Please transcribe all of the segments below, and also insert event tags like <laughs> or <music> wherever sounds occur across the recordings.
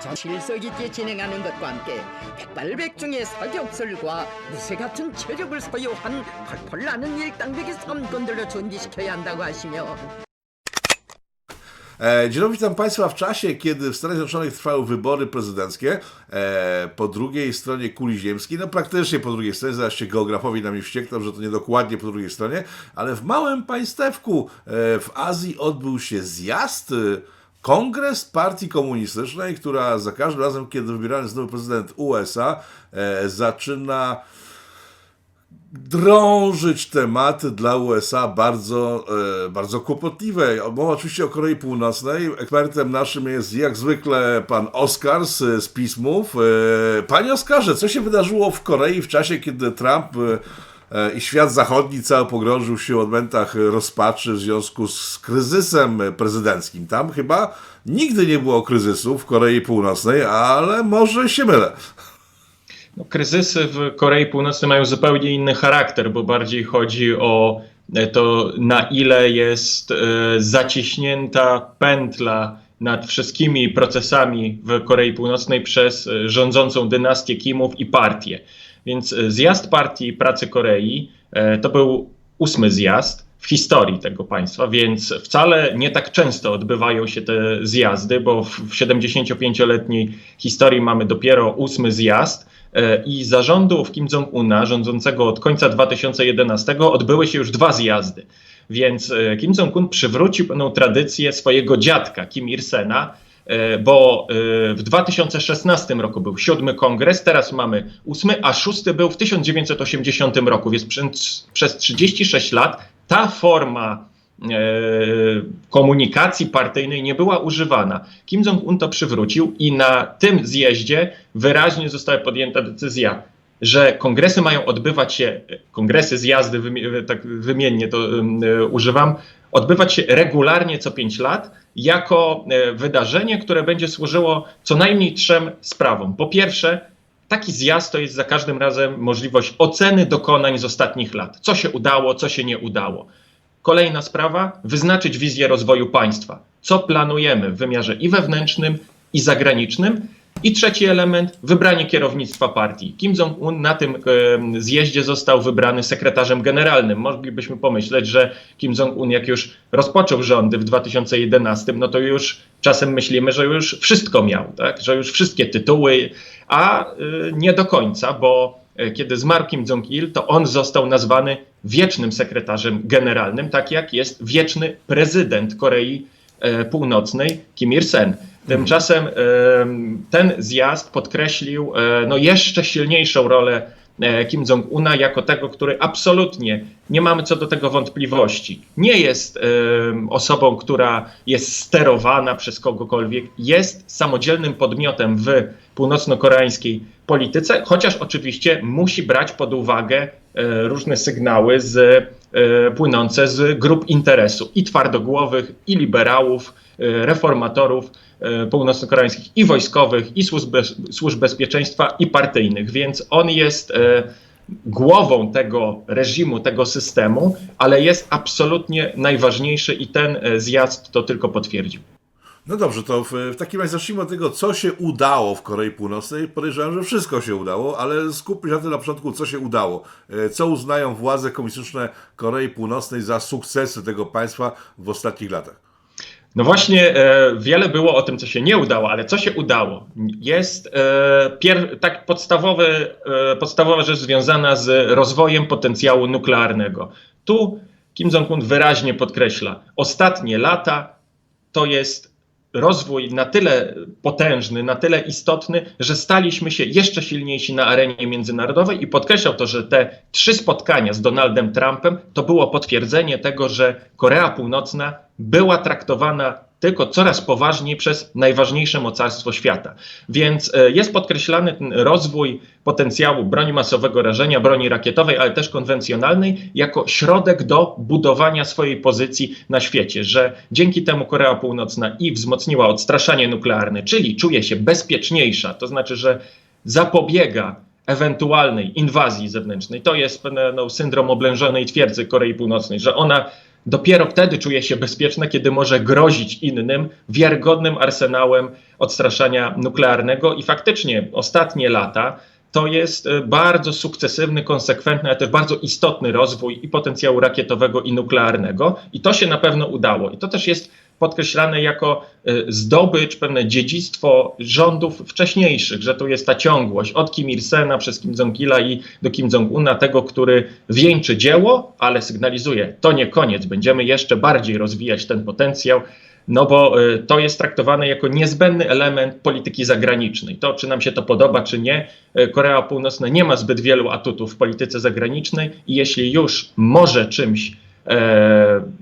전 질서 있게 진행하는 것과 함께 백발백중의 사격술과 무쇠 같은 체력을 소유한 펄펄 나는 일당백의 삼권들로 존귀시켜야 한다고 하시며 E, Dzień dobry, witam Państwa w czasie, kiedy w Stanach Zjednoczonych trwały wybory prezydenckie. E, po drugiej stronie kuli ziemskiej, no praktycznie po drugiej stronie, zaraz się geografowi na mnie wściekną, że to niedokładnie po drugiej stronie, ale w małym państewku e, w Azji odbył się zjazd, e, kongres partii komunistycznej, która za każdym razem, kiedy wybierany jest nowy prezydent USA, e, zaczyna drążyć tematy dla USA bardzo, e, bardzo kłopotliwe. Mowa oczywiście o Korei Północnej. Ekspertem naszym jest jak zwykle pan Oskar z, z pismów. E, panie Oskarze, co się wydarzyło w Korei w czasie, kiedy Trump e, i świat zachodni cały pogrążył się w odmętach rozpaczy w związku z kryzysem prezydenckim? Tam chyba nigdy nie było kryzysu w Korei Północnej, ale może się mylę. No, kryzysy w Korei Północnej mają zupełnie inny charakter, bo bardziej chodzi o e, to, na ile jest e, zaciśnięta pętla nad wszystkimi procesami w Korei Północnej przez e, rządzącą dynastię Kimów i partię. Więc e, zjazd Partii Pracy Korei e, to był ósmy zjazd w historii tego państwa, więc wcale nie tak często odbywają się te zjazdy, bo w w 75-letniej historii mamy dopiero ósmy zjazd e, i za rządów Kim Jong-una, rządzącego od końca 2011, odbyły się już dwa zjazdy. Więc Kim Jong-un przywrócił pewną tradycję swojego dziadka, Kim Il-sena, e, bo e, w 2016 roku był siódmy kongres, teraz mamy ósmy, a szósty był w 1980 roku, więc przez, przez 36 lat ta forma e, komunikacji partyjnej nie była używana. Kim Jong-un to przywrócił i na tym zjeździe wyraźnie została podjęta decyzja, że kongresy mają odbywać się, kongresy, zjazdy, tak wymiennie to używam, odbywać się regularnie co 5 lat jako e, wydarzenie, które będzie służyło co najmniej trzem sprawom. Po pierwsze, taki zjazd to jest za każdym razem możliwość oceny dokonań z ostatnich lat. Co się udało, co się nie udało. Kolejna sprawa, wyznaczyć wizję rozwoju państwa. Co planujemy w wymiarze i wewnętrznym, i zagranicznym. I trzeci element, wybranie kierownictwa partii. Kim Jong-un na tym em, zjeździe został wybrany sekretarzem generalnym. Moglibyśmy pomyśleć, że Kim Jong-un jak już rozpoczął rządy w 2011, no to już czasem myślimy, że już wszystko miał, tak? że już wszystkie tytuły, a y, nie do końca, bo e, kiedy zmarł Kim Jong-il, to on został nazwany wiecznym sekretarzem generalnym, tak jak jest wieczny prezydent Korei e, Północnej Kim Il-sen. Tymczasem em, ten zjazd podkreślił e, no, jeszcze silniejszą rolę e, Kim Jong-una jako tego, który absolutnie nie mamy co do tego wątpliwości. Nie jest em, osobą, która jest sterowana przez kogokolwiek, jest samodzielnym podmiotem w północno-koreańskiej polityce, chociaż oczywiście musi brać pod uwagę e, różne sygnały z, e, płynące z grup interesu i twardogłowych, i liberałów, e, reformatorów e, północno-koreańskich, i wojskowych, i służb, bez, służb bezpieczeństwa, i partyjnych. Więc on jest e, głową tego reżimu, tego systemu, ale jest absolutnie najważniejszy i ten e, zjazd to tylko potwierdził. No dobrze, to w, w takim razie zacznijmy od tego, co się udało w Korei Północnej. Podejrzewam, że wszystko się udało, ale skupmy się na tym na początku, co się udało. E, Co uznają władze komunistyczne Korei Północnej za sukcesy tego państwa w ostatnich latach? No właśnie, e, wiele było o tym, co się nie udało, ale co się udało? Jest e, pier, tak podstawowy, e, podstawowa rzecz związana z rozwojem potencjału nuklearnego. Tu Kim Jong-un wyraźnie podkreśla, ostatnie lata to jest rozwój na tyle potężny, na tyle istotny, że staliśmy się jeszcze silniejsi na arenie międzynarodowej i podkreślał to, że te trzy spotkania z Donaldem Trumpem to było potwierdzenie tego, że Korea Północna była traktowana tylko coraz poważniej przez najważniejsze mocarstwo świata. Więc e, jest podkreślany ten rozwój potencjału broni masowego rażenia, broni rakietowej, ale też konwencjonalnej, jako środek do budowania swojej pozycji na świecie, że dzięki temu Korea Północna i wzmocniła odstraszanie nuklearne, czyli czuje się bezpieczniejsza, to znaczy, że zapobiega ewentualnej inwazji zewnętrznej. To jest no, syndrom oblężonej twierdzy Korei Północnej, że ona dopiero wtedy czuje się bezpieczne, kiedy może grozić innym wiarygodnym arsenałem odstraszania nuklearnego i faktycznie ostatnie lata to jest e, bardzo sukcesywny, konsekwentny, ale też bardzo istotny rozwój i potencjału rakietowego i nuklearnego. I to się na pewno udało. I to też jest podkreślane jako e, zdobycz, pewne dziedzictwo rządów wcześniejszych, że tu jest ta ciągłość od Kim Il-sena przez Kim Jong-ila i do Kim Jong-una, tego, który wieńczy dzieło, ale sygnalizuje, to nie koniec, będziemy jeszcze bardziej rozwijać ten potencjał, no bo y, to jest traktowane jako niezbędny element polityki zagranicznej. To, czy nam się to podoba, czy nie, y, Korea Północna nie ma zbyt wielu atutów w polityce zagranicznej i jeśli już może czymś e,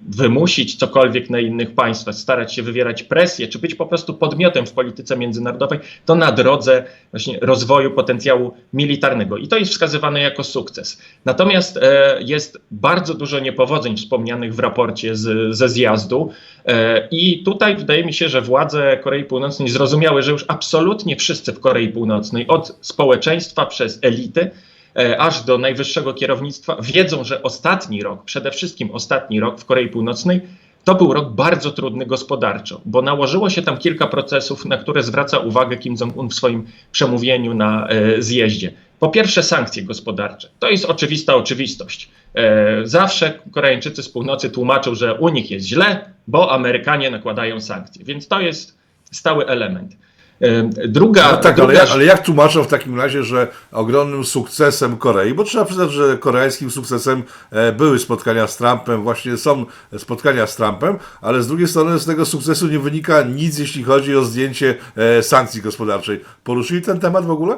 wymusić cokolwiek na innych państwach, starać się wywierać presję, czy być po prostu podmiotem w polityce międzynarodowej, to na drodze właśnie rozwoju potencjału militarnego. I to jest wskazywane jako sukces. Natomiast e, jest bardzo dużo niepowodzeń wspomnianych w raporcie z, ze zjazdu. E, I tutaj wydaje mi się, że władze Korei Północnej zrozumiały, że już absolutnie wszyscy w Korei Północnej, od społeczeństwa przez elity, e, aż do najwyższego kierownictwa, wiedzą, że ostatni rok, przede wszystkim ostatni rok w Korei Północnej, to był rok bardzo trudny gospodarczo, bo nałożyło się tam kilka procesów, na które zwraca uwagę Kim Jong-un w swoim przemówieniu na e, zjeździe. Po pierwsze, sankcje gospodarcze. To jest oczywista oczywistość. E, zawsze Koreańczycy z północy tłumaczą, że u nich jest źle, bo Amerykanie nakładają sankcje, więc to jest stały element. E, Druga, No tak, druga ale, jak- ale jak tłumaczą w takim razie, że ogromnym sukcesem Korei, bo trzeba przyznać, że koreańskim sukcesem e, były spotkania z Trumpem, właśnie są spotkania z Trumpem, ale z drugiej strony z tego sukcesu nie wynika nic, jeśli chodzi o zdjęcie e, sankcji gospodarczej. Poruszyli ten temat w ogóle?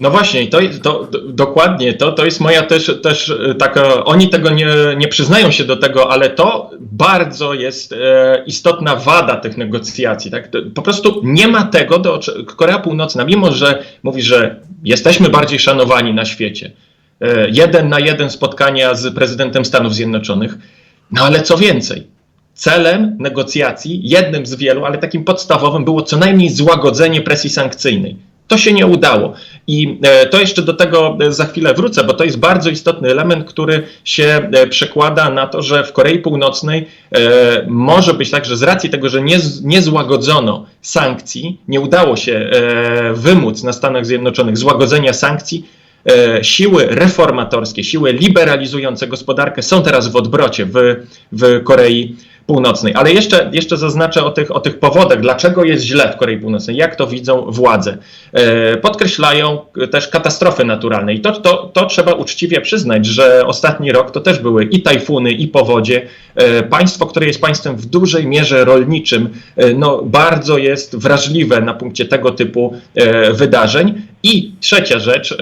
No właśnie, to, to, dokładnie, to, to jest moja też, też e, taka, oni tego nie, nie przyznają się do tego, ale to bardzo jest e, istotna wada tych negocjacji. Tak? Po prostu nie ma tego, do, Korea Północna, mimo że mówi, że jesteśmy bardziej szanowani na świecie, e, jeden na jeden spotkania z prezydentem Stanów Zjednoczonych, no ale co więcej, celem negocjacji, jednym z wielu, ale takim podstawowym było co najmniej złagodzenie presji sankcyjnej. To się nie udało. I e, to jeszcze do tego e, za chwilę wrócę, bo to jest bardzo istotny element, który się e, przekłada na to, że w Korei Północnej może być tak, że z racji tego, że nie, nie złagodzono sankcji, nie udało się wymóc na Stanach Zjednoczonych złagodzenia sankcji, siły reformatorskie, siły liberalizujące gospodarkę są teraz w odwrocie w, w Korei Północnej. Ale jeszcze, jeszcze zaznaczę o tych, o tych powodach, dlaczego jest źle w Korei Północnej, jak to widzą władze. E, Podkreślają też katastrofy naturalne i to, to, to trzeba uczciwie przyznać, że ostatni rok to też były i tajfuny, i powodzie. E, Państwo, które jest państwem w dużej mierze rolniczym, e, no, bardzo jest wrażliwe na punkcie tego typu wydarzeń. I trzecia rzecz,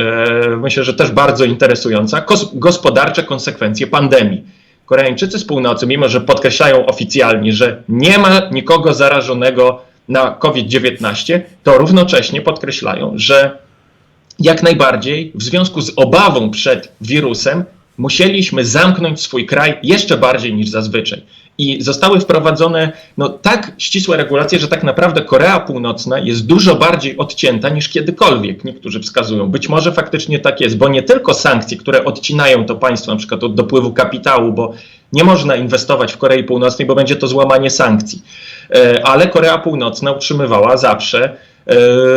myślę, że też bardzo interesująca, gospodarcze konsekwencje pandemii. Koreańczycy z północy, mimo że podkreślają oficjalnie, że nie ma nikogo zarażonego na COVID-19, to równocześnie podkreślają, że jak najbardziej w związku z obawą przed wirusem musieliśmy zamknąć swój kraj jeszcze bardziej niż zazwyczaj. I zostały wprowadzone no, tak ścisłe regulacje, że tak naprawdę Korea Północna jest dużo bardziej odcięta niż kiedykolwiek, niektórzy wskazują. Być może faktycznie tak jest, bo nie tylko sankcje, które odcinają to państwo na przykład od dopływu kapitału, bo nie można inwestować w Korei Północnej, bo będzie to złamanie sankcji. E, Ale Korea Północna utrzymywała zawsze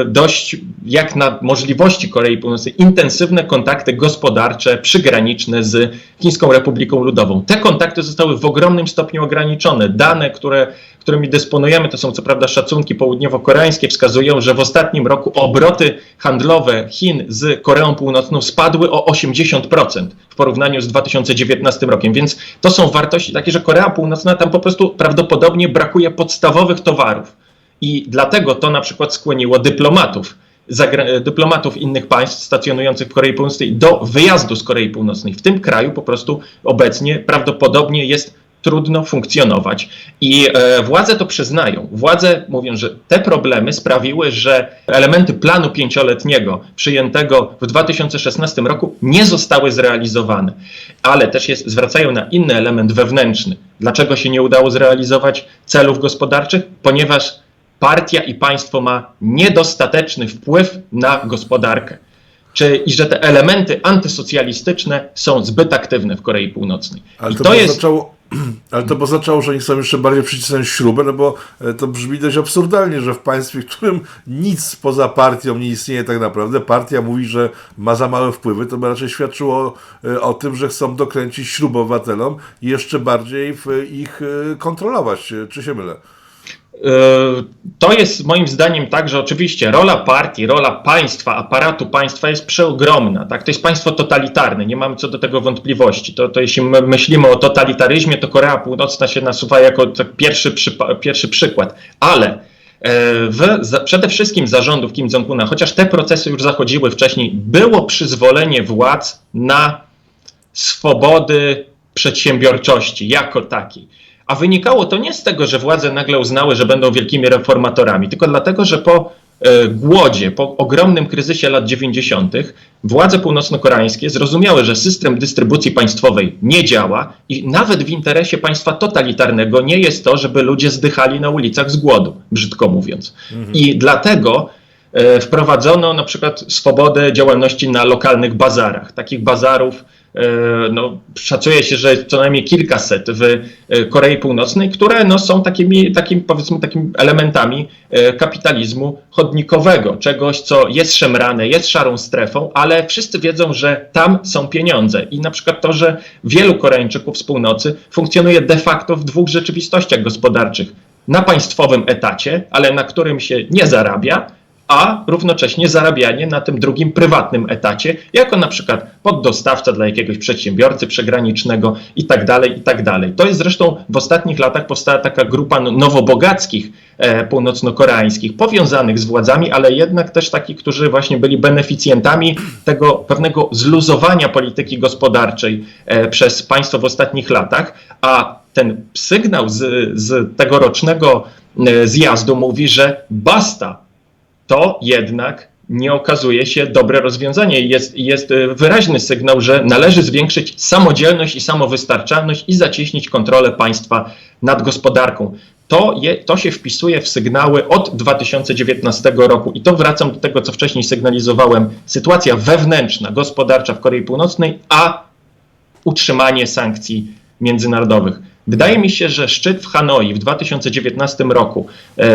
dość, jak na możliwości Korei Północnej, intensywne kontakty gospodarcze, przygraniczne z Chińską Republiką Ludową. Te kontakty zostały w ogromnym stopniu ograniczone. Dane, które, którymi dysponujemy, to są co prawda szacunki południowo-koreańskie, wskazują, że w ostatnim roku obroty handlowe Chin z Koreą Północną spadły o 80% w porównaniu z 2019 rokiem. Więc to są wartości takie, że Korea Północna tam po prostu prawdopodobnie brakuje podstawowych towarów. I dlatego to na przykład skłoniło dyplomatów, dyplomatów innych państw stacjonujących w Korei Północnej do wyjazdu z Korei Północnej. W tym kraju po prostu obecnie prawdopodobnie jest trudno funkcjonować. I e, władze to przyznają. Władze mówią, że te problemy sprawiły, że elementy planu pięcioletniego przyjętego w 2016 roku nie zostały zrealizowane. Ale też jest, zwracają na inny element wewnętrzny. Dlaczego się nie udało zrealizować celów gospodarczych? Ponieważ partia i państwo ma niedostateczny wpływ na gospodarkę. Czy, I że te elementy antysocjalistyczne są zbyt aktywne w Korei Północnej. Ale I to, to jest oznaczało, <clears throat> Ale to oznaczało, że oni są jeszcze bardziej przycisnąć śrubę, no bo e, to brzmi dość absurdalnie, że w państwie, w którym nic poza partią nie istnieje tak naprawdę, partia mówi, że ma za małe wpływy, to by raczej świadczyło e, o tym, że chcą dokręcić śrubę obywatelom i jeszcze bardziej w ich e, kontrolować. E, Czy się mylę? E, To jest moim zdaniem tak, że oczywiście rola partii, rola państwa, aparatu państwa jest przeogromna. Tak? To jest państwo totalitarne, nie mamy co do tego wątpliwości. To, to jeśli my myślimy o totalitaryzmie, to Korea Północna się nasuwa jako tak pierwszy, przypa- pierwszy przykład. Ale e, w, za, przede wszystkim zarządów Kim Jong-una, chociaż te procesy już zachodziły wcześniej, było przyzwolenie władz na swobody przedsiębiorczości jako takiej. A wynikało to nie z tego, że władze nagle uznały, że będą wielkimi reformatorami, tylko dlatego, że po e, głodzie, po ogromnym kryzysie lat 90., władze północno-koreańskie zrozumiały, że system dystrybucji państwowej nie działa i nawet w interesie państwa totalitarnego nie jest to, żeby ludzie zdychali na ulicach z głodu, brzydko mówiąc. I dlatego e, wprowadzono na przykład swobodę działalności na lokalnych bazarach. Takich bazarów no, szacuje się, że co najmniej kilkaset w e, Korei Północnej, które no, są takimi, takim, powiedzmy, takimi elementami e, kapitalizmu chodnikowego, czegoś, co jest szemrane, jest szarą strefą, ale wszyscy wiedzą, że tam są pieniądze. I na przykład to, że wielu Koreańczyków z północy funkcjonuje de facto w dwóch rzeczywistościach gospodarczych. Na państwowym etacie, ale na którym się nie zarabia, a równocześnie zarabianie na tym drugim prywatnym etacie, jako na przykład poddostawca dla jakiegoś przedsiębiorcy przegranicznego i tak dalej, i tak dalej. To jest zresztą w ostatnich latach powstała taka grupa no- nowobogackich e, północno-koreańskich, powiązanych z władzami, ale jednak też takich, którzy właśnie byli beneficjentami tego pewnego zluzowania polityki gospodarczej e, przez państwo w ostatnich latach, a ten sygnał z, z tegorocznego e, zjazdu mówi, że basta, to jednak nie okazuje się dobre rozwiązanie. Jest, jest e, wyraźny sygnał, że należy zwiększyć samodzielność i samowystarczalność i zacieśnić kontrolę państwa nad gospodarką. To, je, to się wpisuje w sygnały od 2019 roku i to wracam do tego, co wcześniej sygnalizowałem. Sytuacja wewnętrzna, gospodarcza w Korei Północnej, a utrzymanie sankcji międzynarodowych. Wydaje mi się, że szczyt w Hanoi w 2019 roku e,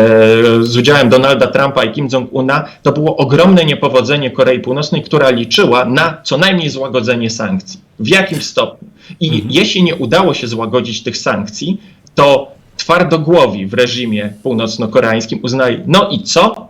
z udziałem Donalda Trumpa i Kim Jong-una to było ogromne niepowodzenie Korei Północnej, która liczyła na co najmniej złagodzenie sankcji. W jakim stopniu? I jeśli nie udało się złagodzić tych sankcji, to twardogłowi w reżimie północno-koreańskim uznali, no i co?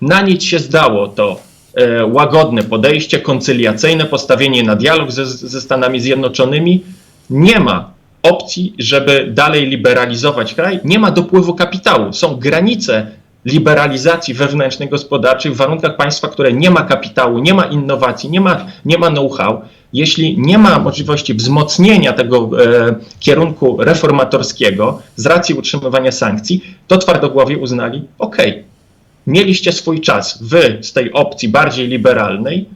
Na nic się zdało to e, łagodne podejście, koncyliacyjne, postawienie na dialog ze, ze Stanami Zjednoczonymi. Nie ma opcji, żeby dalej liberalizować kraj. Nie ma dopływu kapitału. Są granice liberalizacji wewnętrznej gospodarczej w warunkach państwa, które nie ma kapitału, nie ma innowacji, nie ma, nie ma know-how. Jeśli nie ma możliwości wzmocnienia tego e, kierunku reformatorskiego z racji utrzymywania sankcji, to twardogłowie uznali, ok, mieliście swój czas, wy z tej opcji bardziej liberalnej,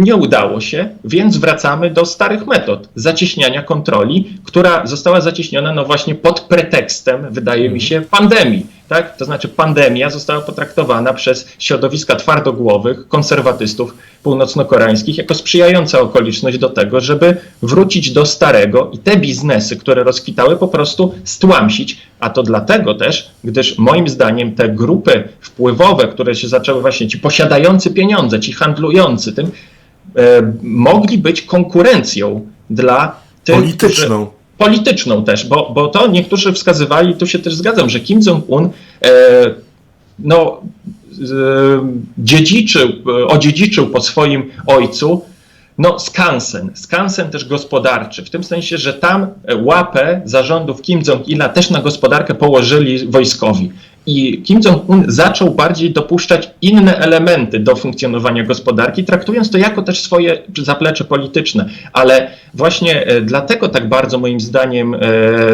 nie udało się, więc wracamy do starych metod zacieśniania kontroli, która została zacieśniona no właśnie pod pretekstem, wydaje mi się, pandemii. Tak? To znaczy pandemia została potraktowana przez środowiska twardogłowych, konserwatystów północno-koreańskich jako sprzyjająca okoliczność do tego, żeby wrócić do starego i te biznesy, które rozkwitały, po prostu stłamsić. A to dlatego też, gdyż moim zdaniem te grupy wpływowe, które się zaczęły właśnie, ci posiadający pieniądze, ci handlujący tym, mogli być konkurencją dla tych, którzy- Polityczną. polityczną też, bo, bo to niektórzy wskazywali, tu się też zgadzam, że Kim Jong-un e, no, e, dziedziczył, e, odziedziczył po swoim ojcu no, skansen, skansen też gospodarczy, w tym sensie, że tam e, łapę zarządów Kim Jong-ila też na gospodarkę położyli wojskowi. I Kim Jong-un zaczął bardziej dopuszczać inne elementy do funkcjonowania gospodarki, traktując to jako też swoje zaplecze polityczne. Ale właśnie e, dlatego tak bardzo moim zdaniem e,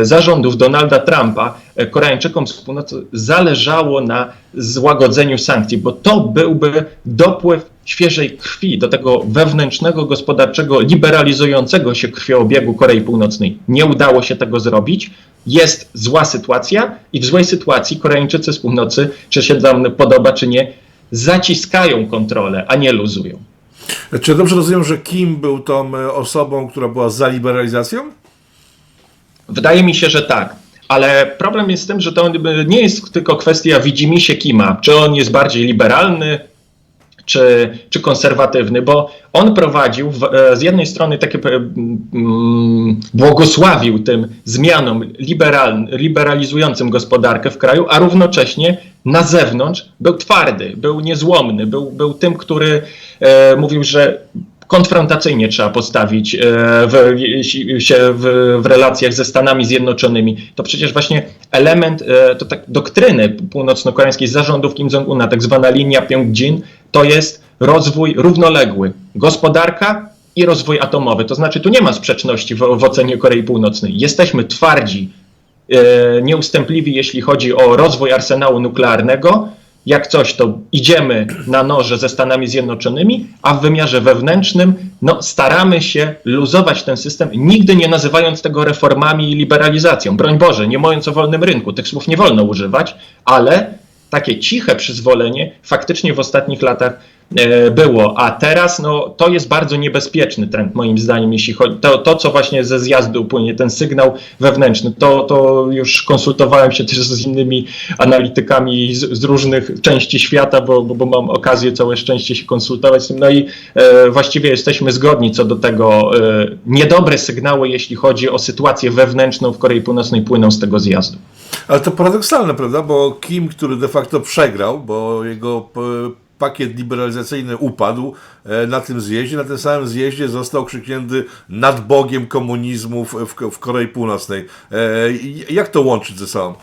zarządów Donalda Trumpa e, Koreańczykom z północy zależało na złagodzeniu sankcji, bo to byłby dopływ świeżej krwi do tego wewnętrznego, gospodarczego, liberalizującego się krwiobiegu Korei Północnej. Nie udało się tego zrobić. Jest zła sytuacja i w złej sytuacji Koreańczycy z północy, czy się nam podoba, czy nie, zaciskają kontrolę, a nie luzują. Czy dobrze rozumiem, że Kim był tą e, osobą, która była za liberalizacją? Wydaje mi się, że tak. Ale problem jest z tym, że to nie jest tylko kwestia widzimisię Kima. Czy on jest bardziej liberalny, czy, czy konserwatywny, bo on prowadził w, e, z jednej strony takie e, błogosławił tym zmianom liberal, liberalizującym gospodarkę w kraju, a równocześnie na zewnątrz był twardy, był niezłomny, był, był tym, który e, mówił, że konfrontacyjnie trzeba postawić e, w, w, w relacjach ze Stanami Zjednoczonymi. To przecież właśnie element to tak, doktryny północno-koreańskiej zarządów Kim Jong-una, tak zwana linia Pyeongjin, to jest rozwój równoległy. Gospodarka i rozwój atomowy. To znaczy tu nie ma sprzeczności w, w ocenie Korei Północnej. Jesteśmy twardzi, e, nieustępliwi, jeśli chodzi o rozwój arsenału nuklearnego, jak coś, to idziemy na noże ze Stanami Zjednoczonymi, a w wymiarze wewnętrznym no, staramy się luzować ten system, nigdy nie nazywając tego reformami i liberalizacją. Broń Boże, nie mówiąc o wolnym rynku, tych słów nie wolno używać, ale takie ciche przyzwolenie faktycznie w ostatnich latach e, było, a teraz no, to jest bardzo niebezpieczny trend moim zdaniem, jeśli chodzi to, to co właśnie ze zjazdu płynie, ten sygnał wewnętrzny, to, to już konsultowałem się też z innymi analitykami z, z różnych części świata, bo, bo, bo mam okazję całe szczęście się konsultować z tym, no i e, właściwie jesteśmy zgodni co do tego, e, niedobre sygnały, jeśli chodzi o sytuację wewnętrzną w Korei Północnej płyną z tego zjazdu. Ale to paradoksalne, prawda? Bo Kim, który de facto przegrał, bo jego p- pakiet liberalizacyjny upadł e, na tym zjeździe, na tym samym zjeździe został krzyknięty nad Bogiem komunizmu w, w, Korei Północnej. E, Jak to łączyć ze sobą?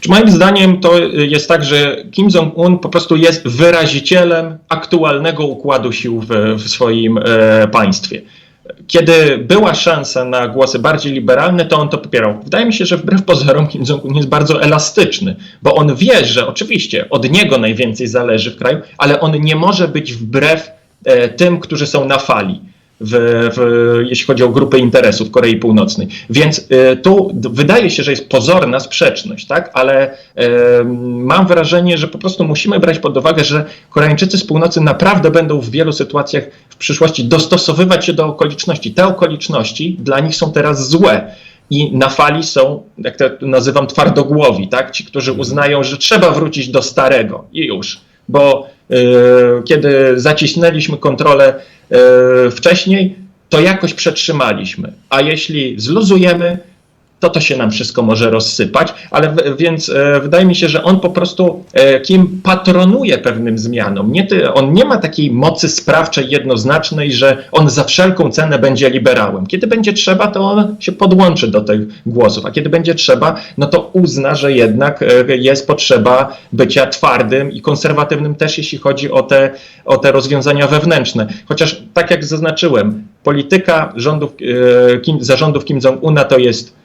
Czy moim zdaniem to jest tak, że Kim Jong-un po prostu jest wyrazicielem aktualnego układu sił w, w swoim e, państwie. Kiedy była szansa na głosy bardziej liberalne, to on to popierał. Wydaje mi się, że wbrew pozorom Kim Jong-un jest bardzo elastyczny, bo on wie, że oczywiście od niego najwięcej zależy w kraju, ale on nie może być wbrew e, tym, którzy są na fali w, w, jeśli chodzi o grupy interesów Korei Północnej. Więc y, tu wydaje się, że jest pozorna sprzeczność, tak? ale y, mam wrażenie, że po prostu musimy brać pod uwagę, że Koreańczycy z północy naprawdę będą w wielu sytuacjach w przyszłości dostosowywać się do okoliczności. Te okoliczności dla nich są teraz złe. I na fali są, jak to nazywam, twardogłowi, tak? Ci, którzy uznają, że trzeba wrócić do starego i już. Bo kiedy zacisnęliśmy kontrolę y, wcześniej, to jakoś przetrzymaliśmy. A jeśli zluzujemy, to to się nam wszystko może rozsypać, ale więc e, wydaje mi się, że on po prostu e, kim patronuje pewnym zmianom. Nie ty, on nie ma takiej mocy sprawczej jednoznacznej, że on za wszelką cenę będzie liberałem. Kiedy będzie trzeba, to on się podłączy do tych głosów, a kiedy będzie trzeba, no to uzna, że jednak e, jest potrzeba bycia twardym i konserwatywnym też, jeśli chodzi o te, o te rozwiązania wewnętrzne. Chociaż tak jak zaznaczyłem, polityka rządów, e, Kim, zarządów Kim Jong-una to jest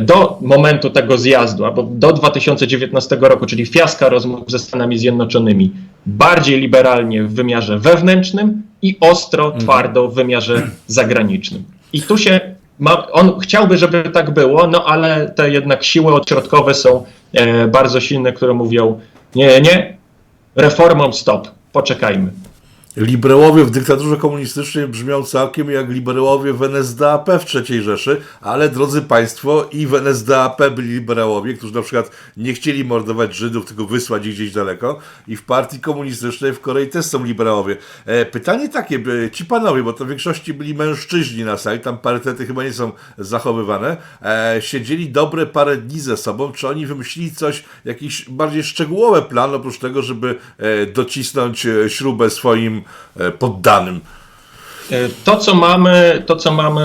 do momentu tego zjazdu, albo do 2019 roku, czyli fiaska rozmów ze Stanami Zjednoczonymi, bardziej liberalnie w wymiarze wewnętrznym i ostro, twardo w wymiarze zagranicznym. I tu się ma, on chciałby, żeby tak było, no ale te jednak siły odśrodkowe są e, bardzo silne, które mówią nie, nie, reformom stop, poczekajmy. Liberałowie w dyktaturze komunistycznej brzmią całkiem jak liberałowie w NSDAP w III Rzeszy, ale drodzy Państwo, i w NSDAP byli liberałowie, którzy na przykład nie chcieli mordować Żydów, tylko wysłać ich gdzieś daleko, i w partii komunistycznej w Korei też są liberałowie. E, pytanie takie, ci panowie, bo to w większości byli mężczyźni na sali, tam parytety chyba nie są zachowywane, e, siedzieli dobre parę dni ze sobą, czy oni wymyślili coś, jakiś bardziej szczegółowy plan, oprócz tego, żeby e, docisnąć e, śrubę swoim e, poddanym. E, To, co mamy, to, co mamy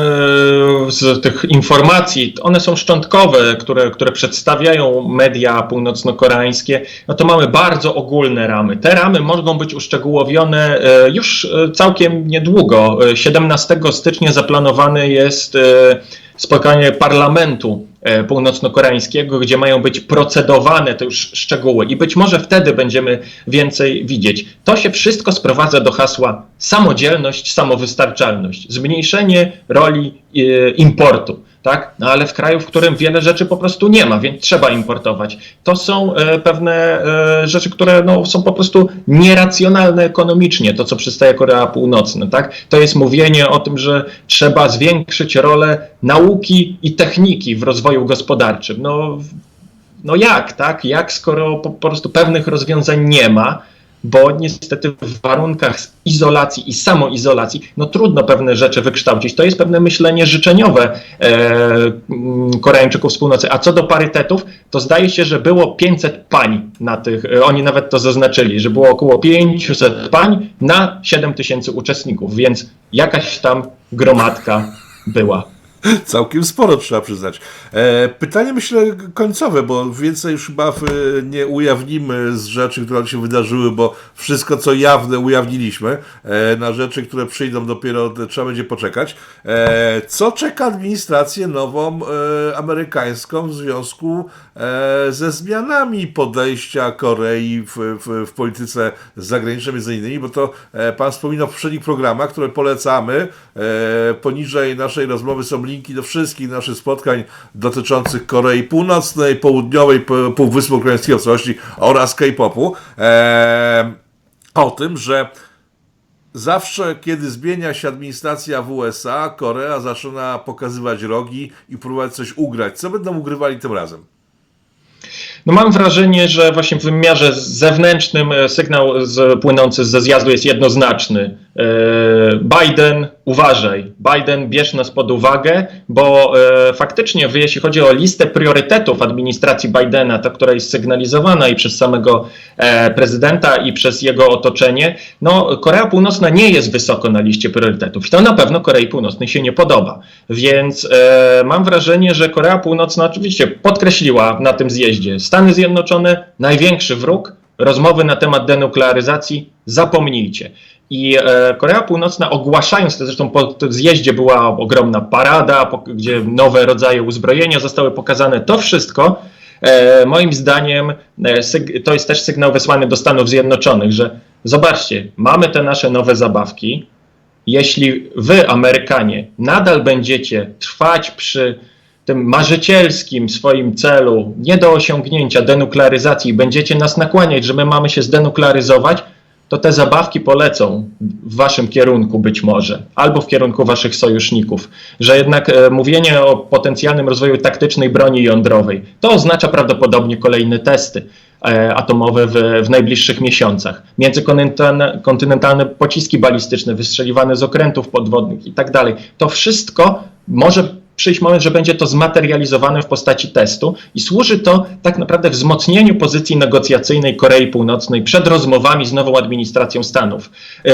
z tych informacji, one są szczątkowe, które, które przedstawiają media północno-koreańskie, no to mamy bardzo ogólne ramy. Te ramy mogą być uszczegółowione e, już całkiem niedługo. E, 17 stycznia zaplanowane jest spotkanie parlamentu e, północno-koreańskiego, gdzie mają być procedowane te już szczegóły i być może wtedy będziemy więcej widzieć. To się wszystko sprowadza do hasła samodzielność, samowystarczalność, zmniejszenie roli e, importu. Tak? No ale w kraju, w którym wiele rzeczy po prostu nie ma, więc trzeba importować. To są e, pewne e, rzeczy, które no, są po prostu nieracjonalne ekonomicznie, to co przystaje Korea Północna, tak? To jest mówienie o tym, że trzeba zwiększyć rolę nauki i techniki w rozwoju gospodarczym. No, no jak, tak? Jak, skoro po, po prostu pewnych rozwiązań nie ma, bo niestety w warunkach izolacji i samoizolacji, no trudno pewne rzeczy wykształcić. To jest pewne myślenie życzeniowe e, mm, Koreańczyków z północy. A co do parytetów, to zdaje się, że było 500 pań na tych, e, oni nawet to zaznaczyli, że było około 500 pań na 7 tysięcy uczestników, więc jakaś tam gromadka była. <laughs> Całkiem sporo trzeba przyznać. E, pytanie myślę końcowe, bo więcej już chyba w, nie ujawnimy z rzeczy, które się wydarzyły, bo wszystko co jawne ujawniliśmy. E, na rzeczy, które przyjdą dopiero trzeba będzie poczekać. E, co czeka administrację nową e, amerykańską w związku e, ze zmianami podejścia Korei w, w, w polityce zagranicznej między innymi, bo to e, pan wspominał w poprzednich programach, które polecamy. E, poniżej naszej rozmowy są linki do wszystkich naszych spotkań dotyczących Korei Północnej, Południowej, Półwyspu Koreańskiego całości oraz K-popu. E, o tym, że Zawsze, kiedy zmienia się administracja w USA, Korea zaczyna pokazywać rogi i próbować coś ugrać. Co będą ugrywali tym razem? No mam wrażenie, że właśnie w wymiarze zewnętrznym e, sygnał z, płynący ze zjazdu jest jednoznaczny. E, Biden, uważaj. Biden, bierz nas pod uwagę, bo e, faktycznie, jeśli chodzi o listę priorytetów administracji Bidena, ta, która jest sygnalizowana i przez samego e, prezydenta, i przez jego otoczenie, no Korea Północna nie jest wysoko na liście priorytetów. I to na pewno Korei Północnej się nie podoba. Więc mam wrażenie, że Korea Północna oczywiście podkreśliła na tym zjeździe Stany Zjednoczone, największy wróg, rozmowy na temat denuklearyzacji, zapomnijcie. I e, Korea Północna ogłaszając, to zresztą po zjeździe była ogromna parada, gdzie nowe rodzaje uzbrojenia zostały pokazane, to wszystko e, moim zdaniem e, to jest też sygnał wysłany do Stanów Zjednoczonych, że zobaczcie, mamy te nasze nowe zabawki, jeśli wy, Amerykanie, nadal będziecie trwać przy tym marzycielskim swoim celu, nie do osiągnięcia denuklearyzacji, będziecie nas nakłaniać, że my mamy się zdenuklearyzować, to te zabawki polecą w waszym kierunku być może, albo w kierunku waszych sojuszników, że jednak e, mówienie o potencjalnym rozwoju taktycznej broni jądrowej, to oznacza prawdopodobnie kolejne testy e, atomowe w, w najbliższych miesiącach. Międzykontynentalne kontynentalne pociski balistyczne wystrzeliwane z okrętów podwodnych i tak dalej. To wszystko może przyjść moment, że będzie to zmaterializowane w postaci testu i służy to tak naprawdę wzmocnieniu pozycji negocjacyjnej Korei Północnej przed rozmowami z nową administracją Stanów. E,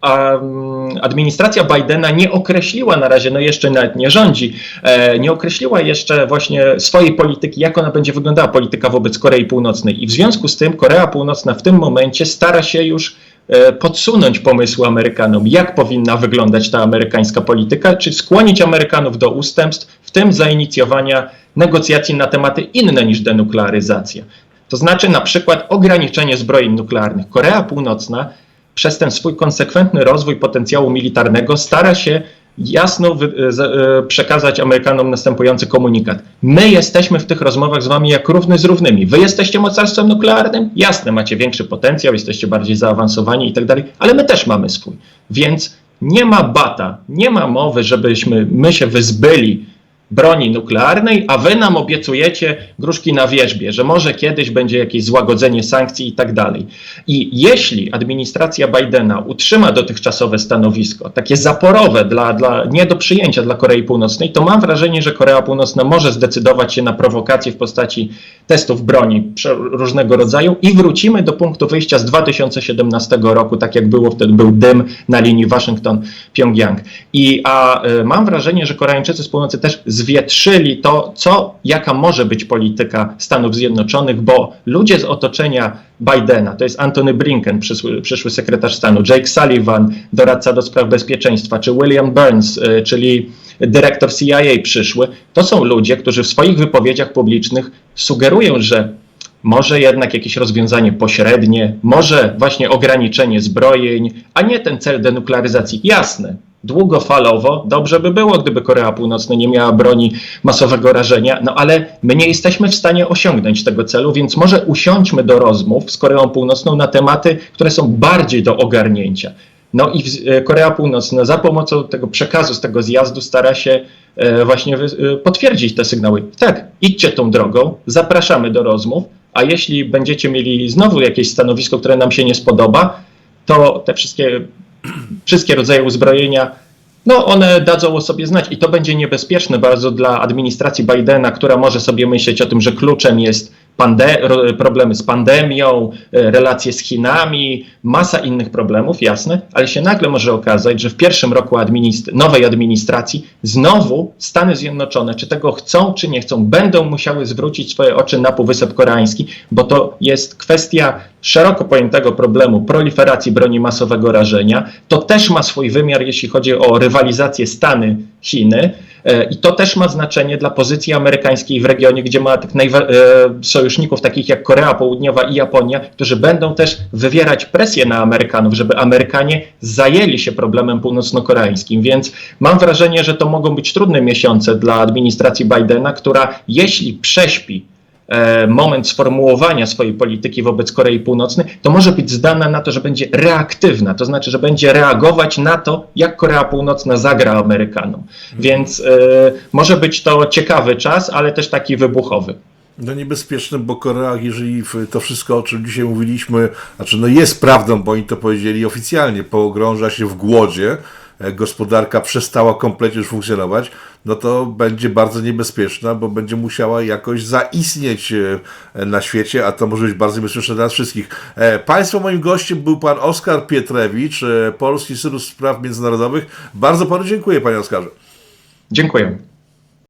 a mm, administracja Bidena nie określiła na razie, no jeszcze nawet nie rządzi, e, nie określiła jeszcze właśnie swojej polityki, jak ona będzie wyglądała polityka wobec Korei Północnej. I w związku z tym Korea Północna w tym momencie stara się już podsunąć pomysły Amerykanom, jak powinna wyglądać ta amerykańska polityka, czy skłonić Amerykanów do ustępstw, w tym zainicjowania negocjacji na tematy inne niż denuklearyzacja. To znaczy na przykład ograniczenie zbrojeń nuklearnych. Korea Północna przez ten swój konsekwentny rozwój potencjału militarnego stara się jasno z, e, przekazać Amerykanom następujący komunikat. My jesteśmy w tych rozmowach z wami jak równy z równymi. Wy jesteście mocarstwem nuklearnym? Jasne, macie większy potencjał, jesteście bardziej zaawansowani i tak dalej, ale my też mamy swój. Więc nie ma bata, nie ma mowy, żebyśmy my się wyzbyli broni nuklearnej, a wy nam obiecujecie gruszki na wierzbie, że może kiedyś będzie jakieś złagodzenie sankcji i tak dalej. I jeśli administracja Bidena utrzyma dotychczasowe stanowisko, takie zaporowe, dla, dla, nie do przyjęcia dla Korei Północnej, to mam wrażenie, że Korea Północna może zdecydować się na prowokacje w postaci testów broni różnego rodzaju i wrócimy do punktu wyjścia z 2017 roku, tak jak było wtedy, był dym na linii Waszyngton-Pyongyang. I a y, mam wrażenie, że Koreańczycy z północy też zwietrzyli to, co, jaka może być polityka Stanów Zjednoczonych, bo ludzie z otoczenia Bidena, to jest Antony Blinken, przyszły, przyszły sekretarz stanu, Jake Sullivan, doradca do spraw bezpieczeństwa, czy William Burns, y, czyli dyrektor CIA przyszły, to są ludzie, którzy w swoich wypowiedziach publicznych sugerują, że może jednak jakieś rozwiązanie pośrednie, może właśnie ograniczenie zbrojeń, a nie ten cel denuklearyzacji. Jasne, długofalowo dobrze by było, gdyby Korea Północna nie miała broni masowego rażenia, no ale my nie jesteśmy w stanie osiągnąć tego celu, więc może usiądźmy do rozmów z Koreą Północną na tematy, które są bardziej do ogarnięcia. No i e, Korea Północna za pomocą tego przekazu z tego zjazdu stara się e, właśnie e, potwierdzić te sygnały. Tak, idźcie tą drogą, zapraszamy do rozmów, a jeśli będziecie mieli znowu jakieś stanowisko, które nam się nie spodoba, to te wszystkie, wszystkie rodzaje uzbrojenia, no one dadzą o sobie znać i to będzie niebezpieczne bardzo dla administracji Bidena, która może sobie myśleć o tym, że kluczem jest problemy z pandemią, e, relacje z Chinami, masa innych problemów, jasne, ale się nagle może okazać, że w pierwszym roku administ- nowej administracji znowu Stany Zjednoczone, czy tego chcą, czy nie chcą, będą musiały zwrócić swoje oczy na Półwysep Koreański, bo to jest kwestia szeroko pojętego problemu proliferacji broni masowego rażenia. To też ma swój wymiar, jeśli chodzi o rywalizację Stany-Chiny. E, I to też ma znaczenie dla pozycji amerykańskiej w regionie, gdzie ma tych e, sojuszników takich jak Korea Południowa i Japonia, którzy będą też wywierać presję na Amerykanów, żeby Amerykanie zajęli się problemem północno-koreańskim. Więc mam wrażenie, że to mogą być trudne miesiące dla administracji Bidena, która jeśli prześpi moment sformułowania swojej polityki wobec Korei Północnej, to może być zdana na to, że będzie reaktywna, to znaczy, że będzie reagować na to, jak Korea Północna zagra Amerykanom. Więc e, może być to ciekawy czas, ale też taki wybuchowy. No niebezpieczne, bo Korea, jeżeli to wszystko, o czym dzisiaj mówiliśmy, znaczy no jest prawdą, bo oni to powiedzieli oficjalnie, pogrąża się w głodzie, e, gospodarka przestała kompletnie już funkcjonować, no to będzie bardzo niebezpieczna, bo będzie musiała jakoś zaistnieć e, na świecie, a to może być bardzo niebezpieczne dla nas wszystkich. E, Państwa moim gościem był pan Oskar Pietrewicz, e, Polski Instytut Spraw Międzynarodowych. Bardzo panu dziękuję, panie Oskarze. Dziękuję.